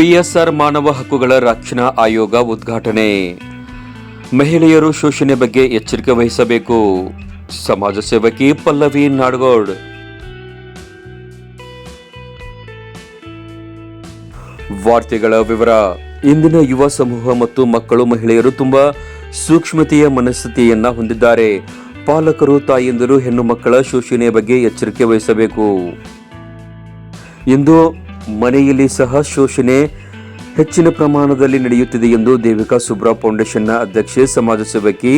PSR ಮಾನವ ಹಕ್ಕುಗಳ ರಕ್ಷಣಾ ಆಯೋಗ ಉದ್ಘಾಟನೆ. ಮಹಿಳೆಯರು ಶೋಷಣೆ ಬಗ್ಗೆ ಎಚ್ಚರಿಕೆ ವಹಿಸಬೇಕು. ಸಮಾಜ ಸೇವಕಿ ಪಲ್ಲವಿ ನಾಡಗೌಡ್. ವಾರ್ತೆಗಳ ವಿವರ. ಇಂದಿನ ಯುವ ಸಮೂಹ ಮತ್ತು ಮಕ್ಕಳು ಮಹಿಳೆಯರು ತುಂಬಾ ಸೂಕ್ಷ್ಮತೆಯ ಮನಸ್ಥಿತಿಯನ್ನ ಹೊಂದಿದ್ದಾರೆ. ಪಾಲಕರು, ತಾಯಂದಿರು, ಹೆಣ್ಣು ಮಕ್ಕಳ ಶೋಷಣೆಯ ಬಗ್ಗೆ ಎಚ್ಚರಿಕೆ ವಹಿಸಬೇಕು. ಇಂದು ಮನೆಯಲ್ಲಿ ಸಹ ಶೋಷಣೆ ಹೆಚ್ಚಿನ ಪ್ರಮಾಣದಲ್ಲಿ ನಡೆಯುತ್ತಿದೆ ಎಂದು ದೇವಿಕಾ ಸುಬ್ರಾ ಫೌಂಡೇಶನ್ನ ಅಧ್ಯಕ್ಷೆ ಸಮಾಜ ಸೇವಕಿ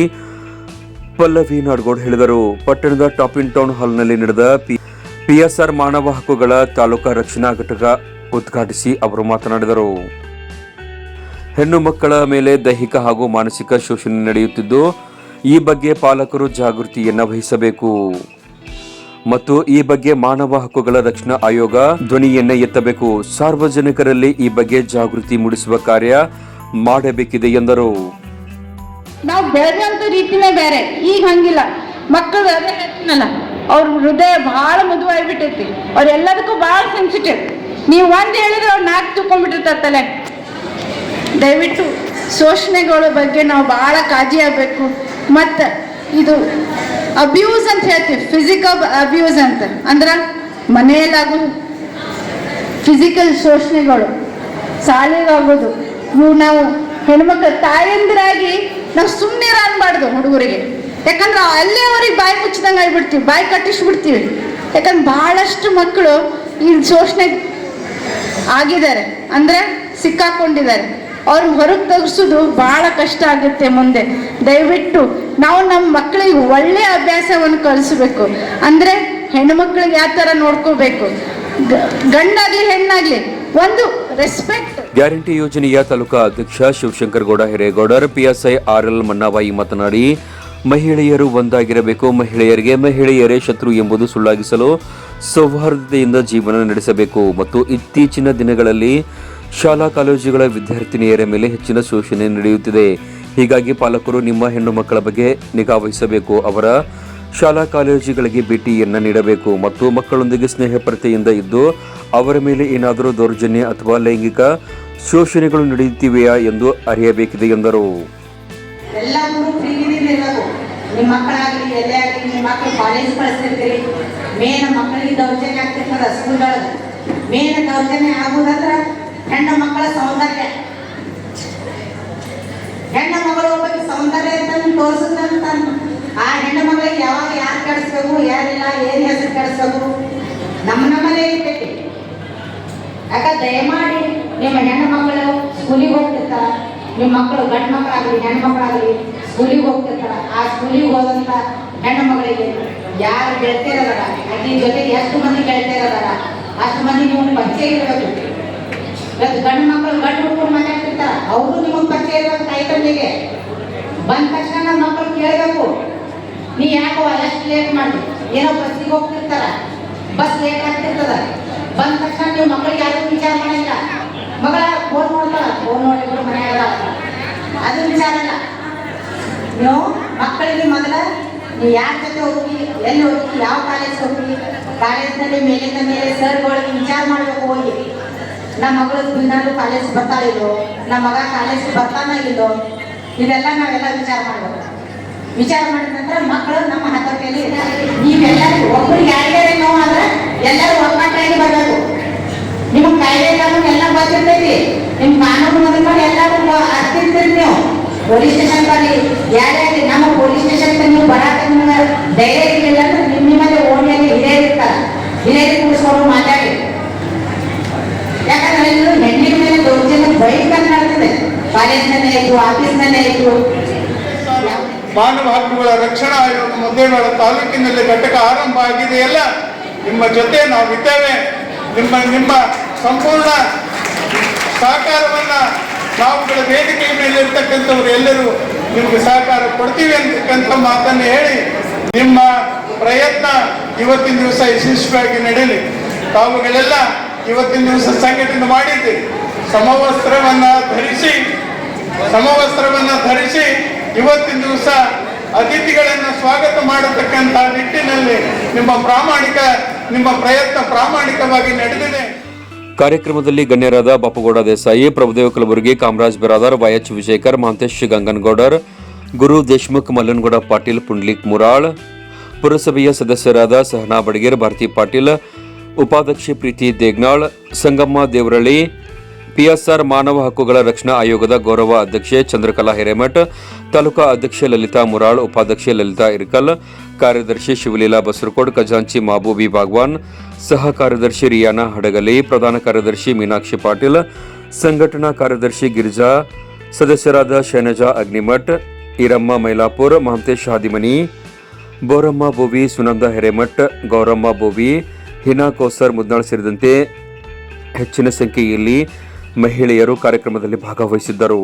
ಪಲ್ಲವಿ ನಾಡ್ಗೌಡ್ ಹೇಳಿದರು. ಪಟ್ಟಣದ ಟಾಪ್ ಟೌನ್ ಹಾಲ್ನಲ್ಲಿ ನಡೆದ ಪಿಎಸ್ಆರ್ ಮಾನವ ಹಕ್ಕುಗಳ ತಾಲೂಕಾ ರಕ್ಷಣಾ ಘಟಕ ಉದ್ಘಾಟಿಸಿ ಅವರು ಮಾತನಾಡಿದರು. ಹೆಣ್ಣು ಮಕ್ಕಳ ಮೇಲೆ ದೈಹಿಕ ಹಾಗೂ ಮಾನಸಿಕ ಶೋಷಣೆ ನಡೆಯುತ್ತಿದ್ದು, ಈ ಬಗ್ಗೆ ಪಾಲಕರು ಜಾಗೃತಿಯನ್ನು ವಹಿಸಬೇಕು. ಮತ್ತು ಈ ಬಗ್ಗೆ ಮಾನವ ಹಕ್ಕುಗಳ ರಕ್ಷಣಾ ಆಯೋಗ ಧ್ವನಿಯನ್ನ ಎತ್ತಬೇಕು. ಸಾರ್ವಜನಿಕರಲ್ಲಿ ಈ ಬಗ್ಗೆ ಜಾಗೃತಿ ಮೂಡಿಸುವ ಕಾರ್ಯ ಮಾಡಬೇಕಿದೆ ಎಂದರು. ನಾವು ಬೆಳೆದಂತ ರೀತಿನೇ ಬೇರೆ. ಈಗ ಹಂಗಿಲ್ಲ. ಮಕ್ಕಳು ಅದೇ ಹೇಳ್ತೀನಲ್ಲ, ಅವ್ರ ಹೃದಯ ಭಾಳ ಮೃದುವಾಗಿಬಿಟ್ಟೈತಿ. ಅವ್ರ ಎಲ್ಲದಕ್ಕೂ ಭಾಳ ಸೆನ್ಸಿಟಿವ್ ನೀವು ಒಂದು ಹೇಳಿದ್ರೆ ಅವ್ರು ನಾಲ್ಕು ತುಕೊಂಡ್ಬಿಟ್ಟಿರ್ತಾರೆ ತಲೆ ದಯವಿಟ್ಟು ಶೋಷಣೆಗಳ ಬಗ್ಗೆ ನಾವು ಭಾಳ ಕಾಳಜಿ ಆಗಬೇಕು. ಮತ್ತು ಇದು ಅಬ್ಯೂಸ್ ಅಂತ ಹೇಳ್ತೀವಿ ಫಿಸಿಕಲ್ ಅಬ್ಯೂಸ್ ಅಂತ. ಅಂದ್ರೆ ಮನೆಯಲ್ಲಾಗೋ ಫಿಸಿಕಲ್ ಶೋಷಣೆಗಳು ಶಾಲೆಗಾಗೋದು ಇವು ನಾವು ಹೆಣ್ಮಕ್ಳು ತಾಯಂದಿರಾಗಿ ನಾವು ಸುಮ್ಮನೆ ಅನ್ಬಾರ್ದು ಹುಡುಗರಿಗೆ. ಯಾಕಂದ್ರೆ ಅಲ್ಲೇ ಅವ್ರಿಗೆ ಬಾಯಿ ಮುಚ್ಚಿದಂಗೆ ಆಗಿಬಿಡ್ತೀವಿ, ಬಾಯಿ ಕಟ್ಟಿಸ್ಬಿಡ್ತೀವಿ. ಯಾಕಂದ್ರೆ ಭಾಳಷ್ಟು ಮಕ್ಕಳು ಈ ಶೋಷಣೆ ಆಗಿದ್ದಾರೆ, ಅಂದರೆ ಸಿಕ್ಕಾಕೊಂಡಿದ್ದಾರೆ. ಅವ್ರು ಹೊರಗೆ ತೆಗೆಸೋದು ಭಾಳ ಕಷ್ಟ ಆಗುತ್ತೆ ಮುಂದೆ. ದಯವಿಟ್ಟು ನಾವು ನಮ್ಮ ಮಕ್ಕಳಿಗೆ ಒಳ್ಳೆಯ ಅಭ್ಯಾಸವನ್ನು ಕಲಿಸ್ಬೇಕು. ಅಂದರೆ ಹೆಣ್ಮಕ್ಳಿಗೆ ಯಾವ ಥರ ನೋಡ್ಕೋಬೇಕು? ಗಂಡಾಗ್ಲಿ ಹೆಣ್ಣಾಗ್ಲಿ ಒಂದು ರೆಸ್ಪೆಕ್ಟ್ ಗ್ಯಾರಂಟಿ ಯೋಜನೆಯ ತಾಲೂಕಾ ಅಧ್ಯಕ್ಷ ಶಿವಶಂಕರ್ ಗೌಡ ಹಿರೇಗೌಡರ್, ಪಿಎಸ್ಐ ಆರ್ಎಲ್ ಮನ್ನಾವಾಯಿ ಮಾತನಾಡಿ, ಮಹಿಳೆಯರು ಒಂದಾಗಿರಬೇಕು. ಮಹಿಳೆಯರಿಗೆ ಮಹಿಳೆಯರೇ ಶತ್ರು ಎಂಬುದು ಸುಳ್ಳಾಗಿಸಲು ಸೌಹಾರ್ದತೆಯಿಂದ ಜೀವನ ನಡೆಸಬೇಕು. ಮತ್ತು ಇತ್ತೀಚಿನ ದಿನಗಳಲ್ಲಿ ಶಾಲಾ ಕಾಲೇಜುಗಳ ವಿದ್ಯಾರ್ಥಿನಿಯರ ಮೇಲೆ ಹೆಚ್ಚಿನ ಶೋಷಣೆ ನಡೆಯುತ್ತಿದೆ. ಹೀಗಾಗಿ ಪಾಲಕರು ನಿಮ್ಮ ಹೆಣ್ಣು ಮಕ್ಕಳ ಬಗ್ಗೆ ನಿಗಾ ವಹಿಸಬೇಕು. ಅವರ ಶಾಲಾ ಕಾಲೇಜುಗಳಿಗೆ ಭೇಟಿಯನ್ನು ನೀಡಬೇಕು ಮತ್ತು ಮಕ್ಕಳೊಂದಿಗೆ ಸ್ನೇಹಪರತೆಯಿಂದ ಇದ್ದು ಅವರ ಮೇಲೆ ಏನಾದರೂ ದೌರ್ಜನ್ಯ ಅಥವಾ ಲೈಂಗಿಕ ಶೋಷಣೆಗಳು ನಡೆಯುತ್ತಿವೆಯಾ ಎಂದು ಅರಿಯಬೇಕಿದೆ ಎಂದರು. ನಿಮ್ಮ ಮಕ್ಕಳಾಗಲಿ, ಎಲ್ಲೇ ಆಗಲಿ, ನಿಮ್ಮ ಮಕ್ಕಳು ಕಾಲೇಜ್ ಮೇನ್ ಮಕ್ಕಳಿಗೆ ದೌರ್ಜನ್ಯ ಆಗ್ತಿರ್ತದ ಸ್ಕೂಲ್ದೊಳಗೆ ಮೇನ ದೌರ್ಜನ್ಯ ಆಗುದಂದ್ರೆ ಹೆಣ್ಣು ಮಕ್ಕಳ ಸೌಂದರ್ಯ. ಹೆಣ್ಣು ಮಗಳು ಒಬ್ಬ ಸೌಂದರ್ಯ ಅಂತ ತೋರಿಸುತ್ತಂತ ಆ ಹೆಣ್ಣು ಮಗಳಿಗೆ ಯಾವಾಗ ಯಾರು ಕಳಿಸ್ಬೇಕು ಯಾರಿಲ್ಲ, ಏನ್ ಹೆಸರು ಕೆಡಿಸ್ಬೇಕು? ನಮ್ಮ ನಮ್ಮಲ್ಲೇ ಇರ್ತೈತಿ ಯಾಕ ದಯಮಾಡಿ ನಿಮ್ಮ ಹೆಣ್ಣು ಮಕ್ಕಳು ಸ್ಕೂಲಿಗೆ ಹೋಗ್ತಿರ್ತಾರ. ನಿಮ್ಮ ಮಕ್ಕಳು ಗಂಡು ಮಕ್ಕಳಾಗಲಿ, ಹೆಣ್ಣು ಮಕ್ಕಳಾಗಲಿ ಸ್ಕೂಲಿಗೆ ಹೋಗ್ತಿರ್ತಾರ. ಆ ಸ್ಕೂಲಿಗೆ ಹೋದಂತ ಹೆಣ್ಣು ಮಗಳಿಗೆ ಯಾರು ಗೆಳತಿಯರದಾರ ಆಕಿ ಜೊತೆಗೆ ಎಷ್ಟು ಮಂದಿ ಗೆಳತಿಯರದಾರ ಅಷ್ಟು ಮಂದಿ ನೀವು ಪರಿಚಯ ಇರಬೇಕು. ಇವತ್ತು ಗಂಡು ಮಕ್ಕಳು ಗಂಡು ಹುಡ್ಕೊಂಡು ಮಾತಾಡ್ತಿರ್ತಾರ. ಅವರು ನಿಮಗೆ ಪರಿಚಯ ಇರಬೇಕು ತಾಯಿ ತಂದೆಗೆ. ಬಂದ ತಕ್ಷಣ ನಮ್ಮ ಮಕ್ಕಳು ಕೇಳಬೇಕು. ನೀ ಯಾಕೋ ಎಷ್ಟು ಲೇಟ್ ಮಾಡಿ ಏನೋ ಬಸ್ಸಿಗೆ ಹೋಗ್ತಿರ್ತಾರ. Bus late ಆಗ್ತಿರ್ತದ. ಬಂದ ತಕ್ಷಣ ನೀವು ಮಕ್ಕಳಿಗೆ ಯಾರು ವಿಚಾರ ಮಾಡಿಲ್ಲ. ಮಗಳ ಫೋನ್ ನೋಡ್ತಾರ ಫೋನ್ ನೋಡಿದ್ರು ಮನ್ಯಾಗ ಅದು ವಿಚಾರ ಅಲ್ಲ ನೀವು ಮಕ್ಕಳಿಗೆ ಮೊದಲ ನೀವು ಯಾರ ಜೊತೆ ಹೋಗಿ, ಎಲ್ಲಿ ಹೋಗಿ, ಯಾವ ಕಾಲೇಜ್ ಹೋಗಿ ಕಾಲೇಜ್ನಲ್ಲಿ ಮೇಲಿಂದ ಮೇಲೆ ಸರ್ಗಳಿಗೆ ವಿಚಾರ ಮಾಡಬೇಕು ಹೋಗಿ. ನಮ್ಮ ಮಗಳು ದಿನಾಲು ಕಾಲೇಜ್ ಬರ್ತಾಳಿಲ್ಲೋ ನಮ್ಮ ಮಗ ಕಾಲೇಜ್ ಬರ್ತಾನ ಇಲ್ಲೋ ಇದೆಲ್ಲ ನಾವೆಲ್ಲ ವಿಚಾರ ಮಾಡಬೇಕು. ವಿಚಾರ ಮಾಡಿದ ನಂತರ ಮಕ್ಕಳು ನಮ್ಮ ಹತೋಟಿಯಲ್ಲಿ ನೀವೆಲ್ಲರೂ ಒಬ್ಬರಿಗೆ ಯಾರ್ಯಾರೇ ನೋವು ಆದ್ರೆ ಎಲ್ಲರೂ ಒಗ್ಗಟ್ಟಾಗಿ ಬರಬೇಕು. ನಿಮಗೆ ಕಾಯ್ದೆ ಕಾನೂನು ಎಲ್ಲ ಗೊತ್ತಿರ್ತೈತಿ. ನಿಮ್ ಕಾನೂನು ಮೊದಲು ಎಲ್ಲರೂ ಅರ್ತಿರ್ತೀರಿ ನೀವು. ಪೊಲೀಸ್ ಸ್ಟೇಷನ್ ಬರಲಿ ಯಾರ್ಯಾರಿ ನಮ್ಮ ಪೊಲೀಸ್ ಸ್ಟೇಷನ್ ನೀವು ಬರಾಕ ನಿಮ್ಗೆ ಧೈರ್ಯ ಇರಲಿಲ್ಲ ಅಂದ್ರೆ ನಿಮ್ಮ ನಿಮ್ಮಲ್ಲಿ ಓಣಿಯಲ್ಲಿ ಹಿರಿಯರು ಇರ್ತಾರೆ ಹಿರಿಯರು ಕೂರಿಸ್ಕೊಂಡು ಮಾತಾಡಿ ಯಾಕಂದ್ರೆ ಎಲ್ಲರೂ ಹೆಣ್ಣಿನ ಮೇಲೆ ಮಾನವ ಹಕ್ಕುಗಳ ರಕ್ಷಣಾ ಆಯೋಗ ಮುದ್ದೇಬೇಡ ತಾಲೂಕಿನಲ್ಲಿ ಘಟಕ ಆರಂಭ ಆಗಿದೆಯಲ್ಲ, ನಿಮ್ಮ ಜೊತೆ ನಾವಿದ್ದೇವೆ ನಿಮ್ಮ ನಿಮ್ಮ ಸಂಪೂರ್ಣ ಸಹಕಾರವನ್ನ ನಾವುಗಳ ವೇದಿಕೆ ಮೇಲೆ ಇರ್ತಕ್ಕಂಥವ್ರು ಎಲ್ಲರೂ ನಿಮಗೆ ಸಹಕಾರ ಕೊಡ್ತೀವಿ ಅಂತಕ್ಕಂಥ ಮಾತನ್ನು ಹೇಳಿ, ನಿಮ್ಮ ಪ್ರಯತ್ನ ಇವತ್ತಿನ ದಿವಸ ಯಶಸ್ವಿಯಾಗಿ ನಡೀಲಿ. ತಾವುಗಳೆಲ್ಲ ಇವತ್ತಿನ ದಿವಸ ಸಂಘಟನೆ ಮಾಡಿದ್ದೀರಿ. ಸಮವಸ್ತ್ರವನ್ನ ಧರಿಸಿ ಸಮವಸ್ತ್ರವನ್ನ ಧರಿಸಿ ಇವತ್ತಿನ ದಿವಸ ಅತಿಥಿಗಳನ್ನು ಸ್ವಾಗತ ಮಾಡತಕ್ಕಂತ ನಿಟ್ಟಿನಲ್ಲಿ ನಿಮ್ಮ ಪ್ರಾಮಾಣಿಕ, ನಿಮ್ಮ ಪ್ರಯತ್ನ ಪ್ರಾಮಾಣಿಕವಾಗಿ ನಡೆದಿದೆ. ಕಾರ್ಯಕ್ರಮದಲ್ಲಿ ಗಣ್ಯರಾದ ಬಾಪುಗೌಡ ದೇಸಾಯಿ, ಪ್ರಭುದೇವ ಕಲಬುರಗಿ, ಕಾಮರಾಜ್ ಬಿರಾದಾರ್ ವೈಎಚ್ ವಿಜಯಕರ್ ಮಹಂತೇಶ್ ಗಂಗನಗೌಡರ್, ಗುರು ದೇಶ್ಮುಖ್ ಮಲ್ಲನಗೌಡ ಪಾಟೀಲ್, ಪುಂಡ್ಲಿಕ್ ಮುರಾಳ್, ಪುರಸಭೆಯ ಸದಸ್ಯರಾದ ಸಹನಾ ಬಡಗೇರ್, ಭಾರತಿ ಪಾಟೀಲ್, ಉಪಾಧ್ಯಕ್ಷೆ Preeti Degnal, Sangamma Devaralli P S R ಮಾನವ ಹಕ್ಕುಗಳ ರಕ್ಷಣಾ ಆಯೋಗದ ಗೌರವ ಅಧ್ಯಕ್ಷೆ ಚಂದ್ರಕಲಾ ಹಿರೇಮಠ, ತಾಲೂಕಾ ಅಧ್ಯಕ್ಷೆ ಲಲಿತಾ ಮುರಾಳ್, ಉಪಾಧ್ಯಕ್ಷೆ ಲಲಿತಾ ಇರ್ಕಲ್, ಕಾರ್ಯದರ್ಶಿ ಶಿವಲೀಲಾ ಬಸರಕೋಡ್, ಖಜಾಂಚಿ ಮಹಬೂಬಿ ಭಾಗ್ವಾನ್, ಸಹ ಕಾರ್ಯದರ್ಶಿ ರಿಯಾನಾ ಹಡಗಲಿ, ಪ್ರಧಾನ ಕಾರ್ಯದರ್ಶಿ ಮೀನಾಕ್ಷಿ ಪಾಟೀಲ್, ಸಂಘಟನಾ ಕಾರ್ಯದರ್ಶಿ ಗಿರಿಜಾ, ಸದಸ್ಯರಾದ ಶೈನಜಾ ಅಗ್ನಿಮಠ್, ಈರಮ್ಮ ಮೈಲಾಪುರ್, ಮಹಂತೇಶ್ ಹಾದಿಮನಿ, ಬೋರಮ್ಮ ಬೋವಿ, ಸುನಂದ ಹಿರೇಮಠ್, ಗೌರಮ್ಮ ಬೋವಿ, ಹಿನಾ ಕೋಸರ್ ಮುದ್ನಾಳ್ ಸೇರಿದಂತೆ ಹೆಚ್ಚಿನ ಸಂಖ್ಯೆಯಲ್ಲಿ ಮಹಿಳೆಯರು ಕಾರ್ಯಕ್ರಮದಲ್ಲಿ ಭಾಗವಹಿಸಿದ್ದರು.